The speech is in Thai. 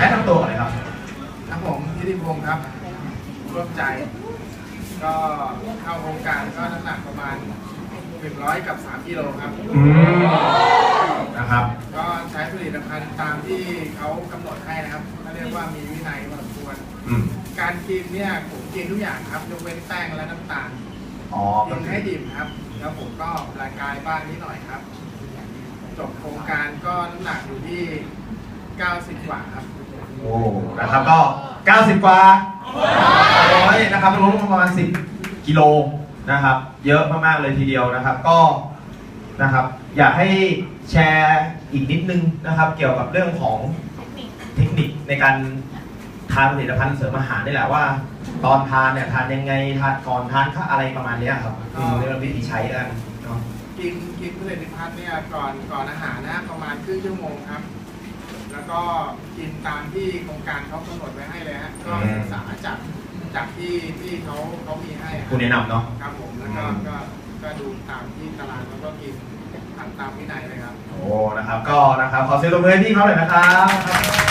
แนะนำตัวก่อนเลยครับครับผมทิติพงศ์ครับร่วมใจ ก็เข้าโครงการก็น้ำหนักประมาณ 100 กับ 3 กิโลครับ อืมนะครับ ก็ใช้ผลิตภัณฑ์ตามที่เขากำหนดให้นะครับเขาเรียกว่ามีวินัยพอสมควร อืมการกินเนี่ยผมกินทุกอย่างครับยกเว้นแป้งและน้ำตาลอ๋อกินให้ดิ่มครับ แล้วผมก็ออกกำลังกายบ้างนิดหน่อยครับ จบโครงการก็น้ำหนักอยู่ที่ 90 กว่าครับ โอ้นะครับก็ 90 กว่าร้อยนะครับลดลงประมาณ 10 กิโลนะครับ เยอะมากๆเลยทีเดียวนะครับ ก็นะครับ อยากให้แชร์อีกนิดนึงนะครับ เกี่ยวกับเรื่องของเทคนิคในการทานผลิตภัณฑ์เสริมอาหารนี่แหละว่า ตอนทานเนี่ยทานยังไงทานก่อนทานค่าอะไรประมาณเนี้ยครับอืมเรื่องวิธีใช้กันเนาะกินกินผลิตภัณฑ์เนี่ยก่อนก่อนอาหารนะประมาณครึ่งชั่วโมงครับ ก็กินตามที่โครงการเขากำหนดไว้ให้เลยฮะก็ศึกษาจากจากที่ที่เขาเขามีให้ครับคุณแนะนำเนาะ ครับผมแล้วก็อืม ก็ก็ดูตามที่ตารางแล้วก็กินทำตามวินัยเลยครับ โอ้นะครับก็นะครับขอเสียงตบมือให้พี่เขาหน่อยนะครับ